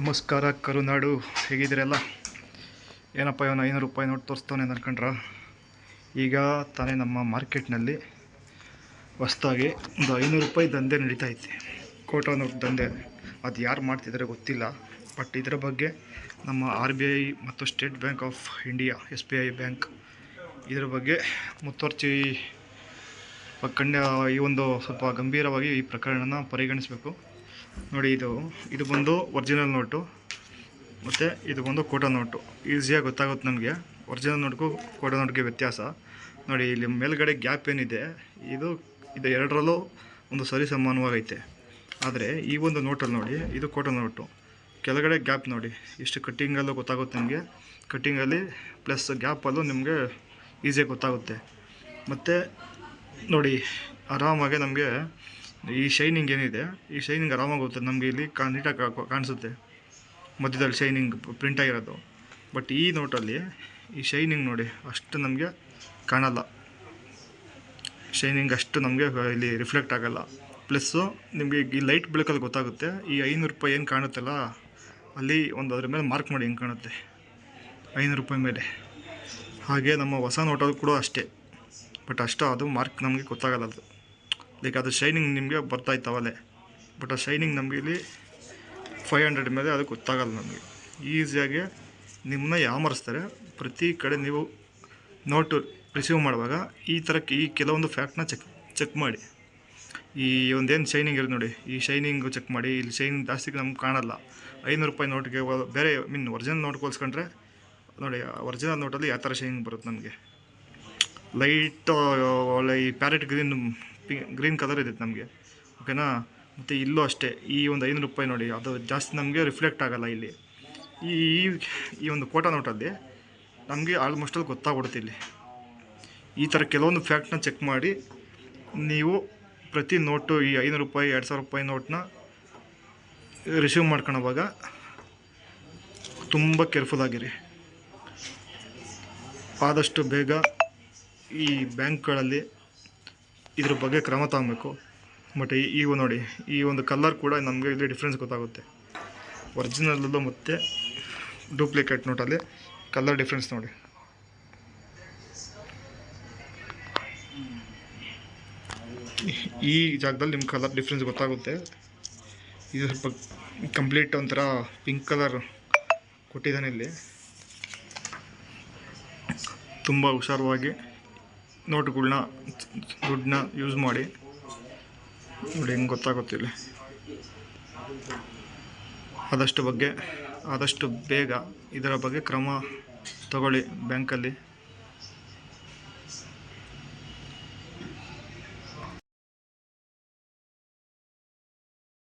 ನಮಸ್ಕಾರ, ಕರುನಾಡು. ಹೇಗಿದ್ದೀರಲ್ಲ? ಏನಪ್ಪ ಇವನು ಐನೂರು ರೂಪಾಯಿ ನೋಟ್ ತೋರಿಸ್ತಾನೆ ಅನ್ಕೊಂಡ್ರ? ಈಗ ತಾನೇ ನಮ್ಮ ಮಾರ್ಕೆಟ್ನಲ್ಲಿ ಹೊಸ್ದಾಗಿ ಒಂದು ಐನೂರು ರೂಪಾಯಿ ದಂಧೆ ನಡೀತಾ ಐತೆ ಕೋಟಾ ನೋಟ್ ದಂಧೆ. ಅದು ಯಾರು ಮಾಡ್ತಿದ್ದಾರೆ ಗೊತ್ತಿಲ್ಲ. ಬಟ್ ಇದರ ಬಗ್ಗೆ ನಮ್ಮ ಆರ್ ಬಿ ಐ ಮತ್ತು State Bank of India, S B I bank, ಇದರ ಬಗ್ಗೆ ಮುತ್ತರ್ಚಿ ಕಂಡ ಈ ಒಂದು ಸ್ವಲ್ಪ ಗಂಭೀರವಾಗಿ ಈ ಪ್ರಕರಣನ ಪರಿಗಣಿಸಬೇಕು. ನೋಡಿ, ಇದು ಇದು ಬಂದು ಒರಿಜಿನಲ್ ನೋಟು ಮತ್ತು ಇದು ಬಂದು ಕೋಟಾ ನೋಟು ಈಸಿಯಾಗಿ ಗೊತ್ತಾಗುತ್ತೆ ನಮಗೆ. ಒರಿಜಿನಲ್ ನೋಟ್ಗೂ ಕೋಟಾ ನೋಟ್ಗೆ ವ್ಯತ್ಯಾಸ. ನೋಡಿ, ಇಲ್ಲಿ ಮೇಲ್ಗಡೆ ಗ್ಯಾಪ್ ಏನಿದೆ, ಇದು ಇದು ಎರಡರಲ್ಲೂ ಒಂದು ಸರಿ ಸಮಾನವಾಗೈತೆ. ಆದರೆ, ಈ ಒಂದು ನೋಟಲ್ಲಿ ನೋಡಿ, ಇದು ಕೋಟಾ ನೋಟು ಕೆಳಗಡೆ ಗ್ಯಾಪ್ ನೋಡಿ, ಇಷ್ಟು ಕಟ್ಟಿಂಗಲ್ಲೂ ಗೊತ್ತಾಗುತ್ತೆ ನಿಮಗೆ. ಕಟ್ಟಿಂಗಲ್ಲಿ ಪ್ಲಸ್ ಗ್ಯಾಪಲ್ಲೂ ನಿಮಗೆ ಈಸಿಯಾಗಿ ಗೊತ್ತಾಗುತ್ತೆ. ಮತ್ತು, ನೋಡಿ, ಆರಾಮಾಗೆ ನಮಗೆ ಈ ಶೈನಿಂಗ್ ಏನಿದೆ, ಈ ಶೈನಿಂಗ್ ಆರಾಮಾಗಿ ಹೋಗ್ತದೆ ನಮಗೆ ಇಲ್ಲಿ ಕಾ ನೀಟಾಗಿ ಕಾಣಿಸುತ್ತೆ. ಮಧ್ಯದಲ್ಲಿ ಶೈನಿಂಗ್ ಪ್ರಿಂಟ್ ಆಗಿರೋದು. ಬಟ್ ಈ ನೋಟಲ್ಲಿ ಈ ಶೈನಿಂಗ್ ನೋಡಿ, ಅಷ್ಟು ನಮಗೆ ಕಾಣಲ್ಲ. ಶೈನಿಂಗ್ ಅಷ್ಟು ನಮಗೆ ಇಲ್ಲಿ ರಿಫ್ಲೆಕ್ಟ್ ಆಗಲ್ಲ. ಪ್ಲಸ್ಸು ನಿಮಗೆ ಈ ಲೈಟ್ ಬೆಳಕಲ್ಲಿ ಗೊತ್ತಾಗುತ್ತೆ, ಈ ಐನೂರು ರೂಪಾಯಿ ಏನು ಕಾಣುತ್ತಲ್ಲ, ಅಲ್ಲಿ ಒಂದು ಅದ್ರ ಮೇಲೆ ಮಾರ್ಕ್ ಮಾಡಿ ಹೆಂಗೆ ಕಾಣುತ್ತೆ. ಐನೂರು ರೂಪಾಯಿ ಮೇಲೆ. ಹಾಗೆ ನಮ್ಮ ಹೊಸ ನೋಟಲ್ಲಿ ಕೂಡ ಅಷ್ಟೇ. ಬಟ್ ಅಷ್ಟು ಅದು ಮಾರ್ಕ್ ನಮಗೆ ಗೊತ್ತಾಗಲ್ಲ ಅದು. ಲೈಕ್ ಅದು ಶೈನಿಂಗ್ ನಿಮಗೆ ಬರ್ತಾ ಇತ್ತವಲ್ಲೇ ಬಟ್ ಆ ಶೈನಿಂಗ್ ನಮಗೆ ಇಲ್ಲಿ ಫೈವ್ ಹಂಡ್ರೆಡ್ ಮೇಲೆ ಅದು ಗೊತ್ತಾಗಲ್ಲ ನಮಗೆ. ಈಸಿಯಾಗಿ ನಿಮ್ಮನ್ನ ಯಾಮರಿಸ್ತಾರೆ. ಪ್ರತಿ ಕಡೆ ನೀವು ನೋಟು ರಿಸೀವ್ ಮಾಡುವಾಗ ಈ ಥರಕ್ಕೆ ಈ ಕೆಲವೊಂದು ಫ್ಯಾಕ್ಟ್ನ ಚೆಕ್ ಚೆಕ್ ಮಾಡಿ. ಈ ಒಂದೇನು ಶೈನಿಂಗ್ ಇರೋದು ನೋಡಿ. ಈ ಶೈನಿಂಗು ಚೆಕ್ ಮಾಡಿ. ಇಲ್ಲಿ ಶೈನಿಂಗ್ ಜಾಸ್ತಿ ನಮ್ಗೆ ಕಾಣಲ್ಲ. ಐನೂರು ರೂಪಾಯಿ ನೋಟ್ಗೆ ಬೇರೆ ಮೀನ್ ಒರಿಜಿನಲ್ ನೋಟ್ ಹೋಲಿಸ್ಕೊಂಡ್ರೆ, ನೋಡಿ ಒರಿಜಿನಲ್ ನೋಟಲ್ಲಿ ಯಾವ ಥರ ಶೈನಿಂಗ್ ಬರುತ್ತೆ ನಮಗೆ. ಲೈಟ್, ಒಳ್ಳೆ ಈ ಪ್ಯಾರೆಟ್ ಗ್ರೀನ್ ಗ್ರೀನ್ ಕಲರ್ ಇದೆ ನಮಗೆ. ಓಕೆನಾ? ಮತ್ತು ಇಲ್ಲೂ ಅಷ್ಟೇ, ಈ ಒಂದು ಐನೂರು ರೂಪಾಯಿ ನೋಡಿ, ಅದು ಜಾಸ್ತಿ ನಮಗೆ ರಿಫ್ಲೆಕ್ಟ್ ಆಗೋಲ್ಲ ಇಲ್ಲಿ. ಈ, ಈ- ಒಂದು ಫೋಟೋ ನೋಟಲ್ಲಿ ನಮಗೆ ಆಲ್ಮೋಸ್ಟ್ ಅಲ್ಲಿ ಗೊತ್ತಾಗ್ಬಿಡುತ್ತೆ ಇಲ್ಲಿ. ಈ ಥರ ಕೆಲವೊಂದು ಫ್ಯಾಕ್ಟ್ನ ಚೆಕ್ ಮಾಡಿ, ನೀವು ಪ್ರತಿ ನೋಟು ಈ ಐನೂರು ರೂಪಾಯಿ, ಎರಡು ಸಾವಿರ ರೂಪಾಯಿ ನೋಟ್ನ ರಿಸೀವ್ ಮಾಡ್ಕೊಳೋವಾಗ ತುಂಬ ಕೇರ್ಫುಲ್ ಆಗಿರಿ. ಆದಷ್ಟು ಬೇಗ ಈ ಬ್ಯಾಂಕ್ಗಳಲ್ಲಿ ಇದ್ರ ಬಗ್ಗೆ ಕ್ರಮ ತಗೊಬೇಕು. ಬಟ್ ಈ ನೋಡಿ, ಈ ಒಂದು ಕಲರ್ ಕೂಡ ನಮಗೆ ಇಲ್ಲಿ ಡಿಫ್ರೆನ್ಸ್ ಗೊತ್ತಾಗುತ್ತೆ. ಒರಿಜಿನಲಲ್ಲೂ ಮತ್ತು ಡೂಪ್ಲಿಕೇಟ್ ನೋಟಲ್ಲಿ ಕಲರ್ ಡಿಫ್ರೆನ್ಸ್ ನೋಡಿ. ಈ ಜಾಗದಲ್ಲಿ ನಿಮ್ಗೆ ಕಲರ್ ಡಿಫ್ರೆನ್ಸ್ ಗೊತ್ತಾಗುತ್ತೆ. ಇದು ಸ್ವಲ್ಪ ಕಂಪ್ಲೀಟ್ ಒಂಥರ ಪಿಂಕ್ ಕಲರ್ ಕೊಟ್ಟಿದ್ದಾನೆ ಇಲ್ಲಿ. ತುಂಬ ಹುಷಾರವಾಗಿ ನೋಟುಗಳ್ನ ದುಡ್ಡನ್ನ ಯೂಸ್ ಮಾಡಿ. ನೋಡಿ, ಹೆಂಗೆ ಗೊತ್ತಾಗುತ್ತಿಲ್ಲ ಆದಷ್ಟು ಬಗ್ಗೆ, ಆದಷ್ಟು ಬೇಗ ಇದರ ಬಗ್ಗೆ ಕ್ರಮ ತಗೊಳ್ಳಿ ಬ್ಯಾಂಕಲ್ಲಿ.